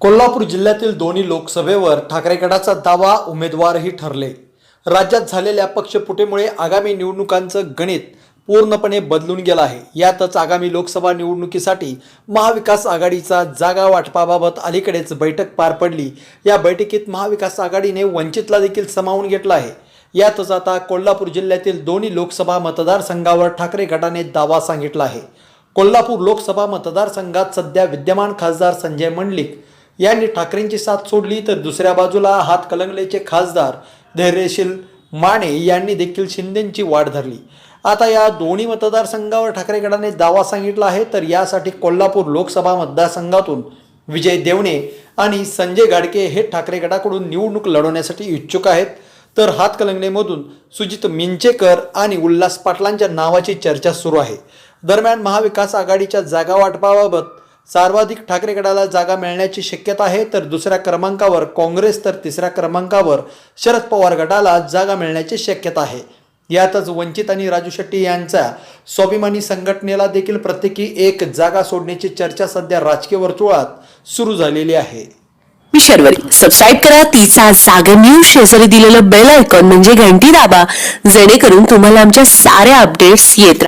कोल्हापूर जिल्ह्यातील दोन्ही लोकसभेवर ठाकरे गटाचा दावा उमेदवारही ठरले. राज्यात झालेल्या पक्षपुटीमुळे आगामी निवडणुकांचं गणित पूर्णपणे बदलून गेलं आहे. यातच आगामी लोकसभा निवडणुकीसाठी महाविकास आघाडीचा जागा वाटपाबाबत अलीकडेच बैठक पार पडली. या बैठकीत महाविकास आघाडीने वंचितला देखील सामावून घेतला आहे. यातच आता कोल्हापूर जिल्ह्यातील दोन्ही लोकसभा मतदारसंघावर ठाकरे गटाने दावा सांगितला आहे. कोल्हापूर लोकसभा मतदारसंघात सध्या विद्यमान खासदार संजय मंडलिक यांनी ठाकरेंची साथ सोडली तर दुसऱ्या बाजूला हातकलंगलेचे खासदार धैर्यशील माने यांनी देखील शिंदेंची वाढ धरली. आता या दोन्ही मतदारसंघावर ठाकरे गटाने दावा सांगितला आहे तर यासाठी कोल्हापूर लोकसभा मतदारसंघातून विजय देवणे आणि संजय गाडके हे ठाकरे गटाकडून निवडणूक लढवण्यासाठी इच्छुक आहेत. तर हातकलंगलेमधून सुजित मिंचेकर आणि उल्हास पाटलांच्या नावाची चर्चा सुरू आहे. दरम्यान महाविकास आघाडीच्या जागा वाटपाबाबत सर्वाधिक ठाकरे गटाला जागा मिळण्याची शक्यता आहे तर दुसऱ्या क्रमांकावर काँग्रेस तर तिसऱ्या क्रमांकावर शरद पवार गटाला जागा मिळण्याची शक्यता आहे. यातच वंचित आणि राजू शेट्टी यांच्या स्वाभिमानी संघटनेला देखील प्रत्येकी एक जागा सोडण्याची चर्चा सध्या राजकीय वर्तुळात सुरू झालेली आहे. मी शर्वरी सबस्क्राईब करा तिचा जागा न्यूज शेजारी दिलेलं बेल आयकॉन म्हणजे घंटी दाबा जेणेकरून तुम्हाला आमच्या साऱ्या अपडेट्स येत